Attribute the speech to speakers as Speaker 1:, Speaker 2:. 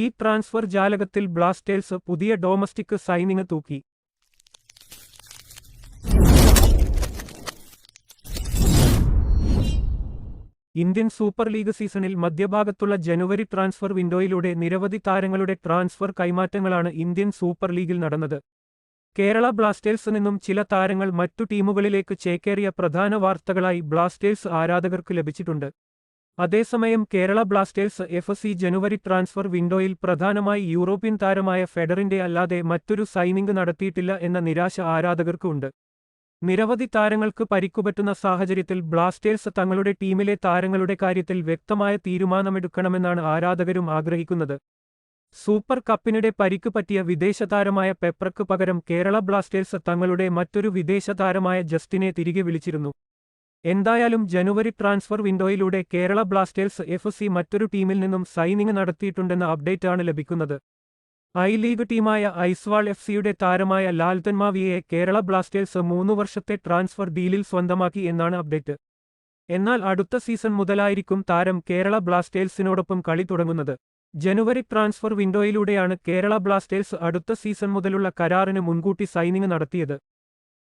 Speaker 1: ഈ ട്രാൻസ്ഫർ ജാലകത്തിൽ ബ്ലാസ്റ്റേഴ്സ് പുതിയ ഡൊമസ്റ്റിക് സൈനിങ് തൂക്കി. ഇന്ത്യൻ സൂപ്പർ ലീഗ് സീസണിൽ മധ്യഭാഗത്തുള്ള ജനുവരി ട്രാൻസ്ഫർ വിൻഡോയിലൂടെ നിരവധി താരങ്ങളുടെ ട്രാൻസ്ഫർ കൈമാറ്റങ്ങളാണ് ഇന്ത്യൻ സൂപ്പർ ലീഗിൽ നടന്നത്. കേരള ബ്ലാസ്റ്റേഴ്സ് നിന്നും ചില താരങ്ങൾ മറ്റു ടീമുകളിലേക്ക് ചേക്കേറിയ പ്രധാന വാർത്തകളായി ബ്ലാസ്റ്റേഴ്സ് ആരാധകർക്ക് ലഭിച്ചിട്ടുണ്ട്. അതേസമയം കേരള ബ്ലാസ്റ്റേഴ്സ് എഫ് സി ജനുവരി ട്രാൻസ്ഫർ വിൻഡോയിൽ പ്രധാനമായി യൂറോപ്യൻ താരമായ ഫെഡറിന്റെ അല്ലാതെ മറ്റൊരു സൈനിംഗ് നടത്തിയിട്ടില്ല എന്ന നിരാശ ആരാധകർക്കുണ്ട്. നിരവധി താരങ്ങൾക്ക് പരിക്കുപറ്റുന്ന സാഹചര്യത്തിൽ ബ്ലാസ്റ്റേഴ്സ് തങ്ങളുടെ ടീമിലെ താരങ്ങളുടെ കാര്യത്തിൽ വ്യക്തമായ തീരുമാനമെടുക്കണമെന്നാണ് ആരാധകരും ആഗ്രഹിക്കുന്നത്. സൂപ്പർ കപ്പിനിടെ പരിക്ക് പറ്റിയ വിദേശ താരമായ പെപ്രക്ക് പകരം കേരള ബ്ലാസ്റ്റേഴ്സ് തങ്ങളുടെ മറ്റൊരു വിദേശ താരമായ ജസ്റ്റിനെ തിരികെ വിളിച്ചിരുന്നു. എന്തായാലും ജനുവരി ട്രാൻസ്ഫർ വിൻഡോയിലൂടെ കേരള ബ്ലാസ്റ്റേഴ്സ് എഫ് സി മറ്റൊരു ടീമിൽ നിന്നും സൈനിങ് നടത്തിയിട്ടുണ്ടെന്ന അപ്ഡേറ്റാണ് ലഭിക്കുന്നത്. ഐ ലീഗ് ടീമായ ഐസ്വാൾ എഫ് സിയുടെ താരമായ ലാൽതൻ മാവിയെ കേരള ബ്ലാസ്റ്റേഴ്സ് മൂന്നു വർഷത്തെ ട്രാൻസ്ഫർ ഡീലിൽ സ്വന്തമാക്കി എന്നാണ് അപ്ഡേറ്റ്. എന്നാൽ അടുത്ത സീസൺ മുതലായിരിക്കും താരം കേരള ബ്ലാസ്റ്റേഴ്സിനോടൊപ്പം കളി തുടങ്ങുന്നത്. ജനുവരി ട്രാൻസ്ഫർ വിൻഡോയിലൂടെയാണ് കേരള ബ്ലാസ്റ്റേഴ്സ് അടുത്ത സീസൺ മുതലുള്ള കരാറിന് മുൻകൂട്ടി സൈനിങ് നടത്തിയത്.